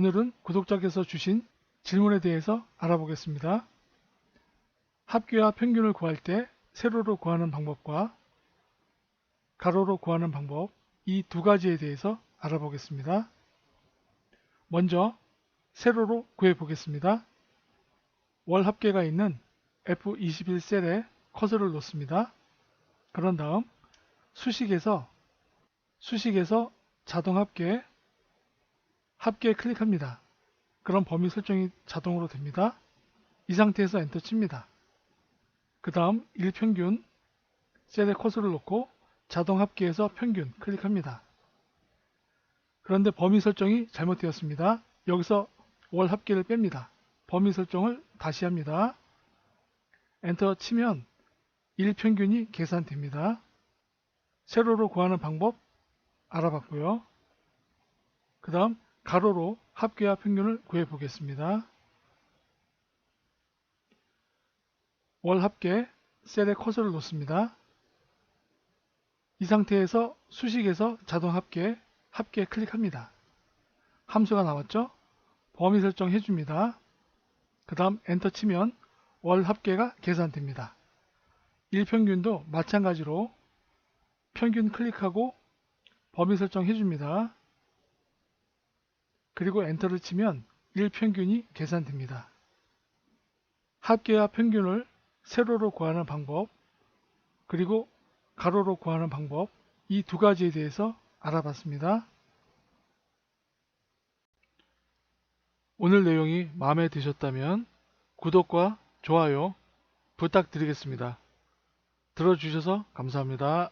오늘은 구독자께서 주신 질문에 대해서 알아보겠습니다. 합계와 평균을 구할 때 세로로 구하는 방법과 가로로 구하는 방법 이 두 가지에 대해서 알아보겠습니다. 먼저 세로로 구해 보겠습니다. 월 합계가 있는 F21 셀에 커서를 놓습니다. 그런 다음 수식에서 수식에서 자동 합계 합계 클릭합니다. 그럼 범위 설정이 자동으로 됩니다. 이 상태에서 엔터 칩니다. 그 다음 일평균 셀에 커서를 놓고 자동 합계에서 평균 클릭합니다. 그런데 범위 설정이 잘못되었습니다. 여기서 월 합계를 뺍니다. 범위 설정을 다시 합니다. 엔터 치면 일평균이 계산됩니다. 세로로 구하는 방법 알아봤고요. 그 다음 가로로 합계와 평균을 구해 보겠습니다. 월 합계 셀에 커서를 놓습니다. 이 상태에서 수식에서 자동 합계, 합계 클릭합니다. 함수가 나왔죠? 범위 설정 해 줍니다. 그 다음 엔터 치면 월 합계가 계산됩니다. 일평균도 마찬가지로 평균 클릭하고 범위 설정 해 줍니다. 그리고 엔터를 치면 일평균이 계산됩니다. 합계와 평균을 세로로 구하는 방법, 그리고 가로로 구하는 방법, 이 두 가지에 대해서 알아봤습니다. 오늘 내용이 마음에 드셨다면 구독과 좋아요 부탁드리겠습니다. 들어주셔서 감사합니다.